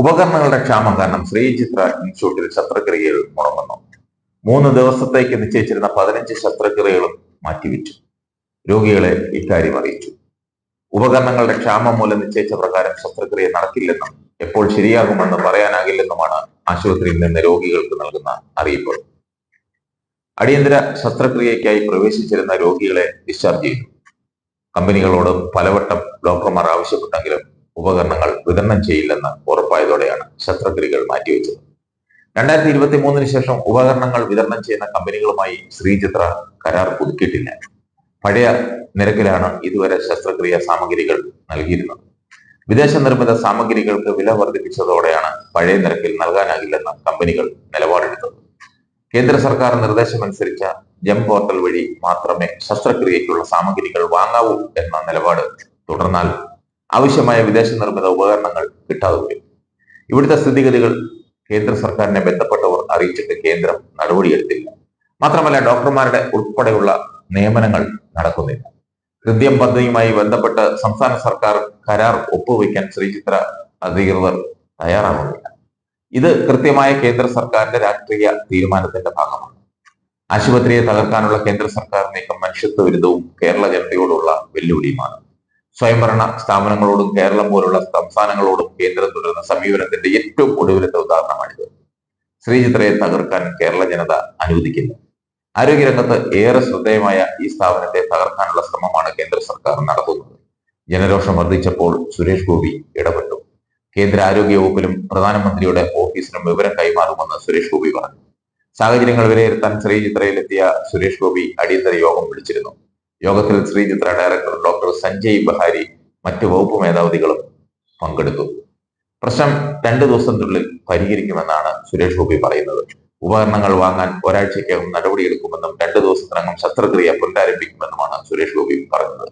ഉപകരണങ്ങളുടെ ക്ഷാമം കാരണം ശ്രീചിത്ര ഇൻസ്റ്റിറ്റ്യൂട്ടിൽ ശസ്ത്രക്രിയകൾ മുടങ്ങുന്നു. മൂന്ന് ദിവസത്തേക്ക് നിശ്ചയിച്ചിരുന്ന പതിനഞ്ച് ശസ്ത്രക്രിയകളും മാറ്റിവെച്ചു. രോഗികളെ ഇക്കാര്യം അറിയിച്ചു. ഉപകരണങ്ങളുടെ ക്ഷാമം മൂലം നിശ്ചയിച്ച പ്രകാരം ശസ്ത്രക്രിയ നടക്കില്ലെന്നും എപ്പോൾ ശരിയാകുമെന്ന് പറയാനാകില്ലെന്നുമാണ് ആശുപത്രിയിൽ നിന്ന് രോഗികൾക്ക് നൽകുന്ന അറിയിപ്പ്. അടിയന്തര ശസ്ത്രക്രിയയ്ക്കായി പ്രവേശിച്ചിരുന്ന രോഗികളെ ഡിസ്ചാർജ് ചെയ്തു. കമ്പനികളോട് പലവട്ടം ഡോക്ടർമാർ ആവശ്യപ്പെട്ടെങ്കിലും ഉപകരണങ്ങൾ വിതരണം ചെയ്യില്ലെന്ന് ഉറപ്പായതോടെയാണ് ശസ്ത്രക്രിയകൾ മാറ്റിവെച്ചത്. രണ്ടായിരത്തി ഇരുപത്തി മൂന്നിന് ശേഷം ഉപകരണങ്ങൾ വിതരണം ചെയ്യുന്ന കമ്പനികളുമായി ശ്രീചിത്ര കരാർ പുതുക്കിയിട്ടില്ല. പഴയ നിരക്കിലാണ് ഇതുവരെ ശസ്ത്രക്രിയ സാമഗ്രികൾ നൽകിയിരുന്നത്. വിദേശ നിർമ്മിത സാമഗ്രികൾക്ക് വില വർദ്ധിപ്പിച്ചതോടെയാണ് പഴയ നിരക്കിൽ നൽകാനാകില്ലെന്ന് കമ്പനികൾ നിലപാടെടുത്തത്. കേന്ദ്ര സർക്കാർ നിർദ്ദേശമനുസരിച്ച ജം പോർട്ടൽ വഴി മാത്രമേ ശസ്ത്രക്രിയയ്ക്കുള്ള സാമഗ്രികൾ വാങ്ങാവൂ എന്ന നിലപാട് തുടർന്നാൽ ആവശ്യമായ വിദേശ നിർമ്മിത ഉപകരണങ്ങൾ കിട്ടാതെ ഇവിടുത്തെ സ്ഥിതിഗതികൾ കേന്ദ്ര സർക്കാരിനെ ബന്ധപ്പെട്ടവർ അറിയിച്ചിട്ട് കേന്ദ്രം നടപടിയെടുത്തില്ല. മാത്രമല്ല ഡോക്ടർമാരുടെ ഉൾപ്പെടെയുള്ള നിയമനങ്ങൾ നടക്കുന്നില്ല. ഹൃദയം പദ്ധതിയുമായി ബന്ധപ്പെട്ട് സംസ്ഥാന സർക്കാർ കരാർ ഒപ്പുവയ്ക്കാൻ ശ്രീചിത്ര അധികൃതർ തയ്യാറാകുന്നില്ല. ഇത് കൃത്യമായ കേന്ദ്ര സർക്കാരിന്റെ രാഷ്ട്രീയ തീരുമാനത്തിന്റെ ഭാഗമാണ്. ആശുപത്രിയെ തകർക്കാനുള്ള കേന്ദ്ര സർക്കാർ നീക്കം മനുഷ്യത്വ വിരുദ്ധവും കേരള ജനതയോടുള്ള വെല്ലുവിളിയുമാണ്. സ്വയംഭരണ സ്ഥാപനങ്ങളോടും കേരളം പോലുള്ള സംസ്ഥാനങ്ങളോടും കേന്ദ്രം തുടരുന്ന സമീപനത്തിന്റെ ഏറ്റവും ഒടുവിലത്തെ ഉദാഹരണമാണിത്. ശ്രീചിത്രയെ തകർക്കാൻ കേരള ജനത അനുവദിക്കില്ല. ആരോഗ്യരംഗത്ത് ഏറെ ശ്രദ്ധേയമായ ഈ സ്ഥാപനത്തെ തകർക്കാനുള്ള ശ്രമമാണ് കേന്ദ്ര സർക്കാർ നടത്തുന്നത്. ജനരോഷം വർദ്ധിച്ചപ്പോൾ സുരേഷ് ഗോപി ഇടപെട്ടു. കേന്ദ്ര ആരോഗ്യ വകുപ്പിലും പ്രധാനമന്ത്രിയുടെ ഓഫീസിനും വിവരം കൈമാറുമെന്ന് സുരേഷ് ഗോപി പറഞ്ഞു. സാഹചര്യങ്ങൾ വിലയിരുത്താൻ ശ്രീചിത്രയിലെത്തിയ സുരേഷ് ഗോപി അടിയന്തര യോഗം വിളിച്ചിരുന്നു. യോഗത്തിൽ ശ്രീചിത്ര ഡയറക്ടർ ഡോക്ടർ സഞ്ജയ് ബഹാരി മറ്റ് വകുപ്പ് മേധാവികളും പങ്കെടുത്തു. പ്രശ്നം രണ്ടു ദിവസത്തിനുള്ളിൽ പരിഹരിക്കുമെന്നാണ് സുരേഷ് ഗോപി പറയുന്നത്. ഉപകരണങ്ങൾ വാങ്ങാൻ ഒരാഴ്ചയ്ക്കകം നടപടിയെടുക്കുമെന്നും രണ്ടു ദിവസത്തിനകം ശസ്ത്രക്രിയ പുനരാരംഭിക്കുമെന്നുമാണ് സുരേഷ് ഗോപി പറഞ്ഞത്.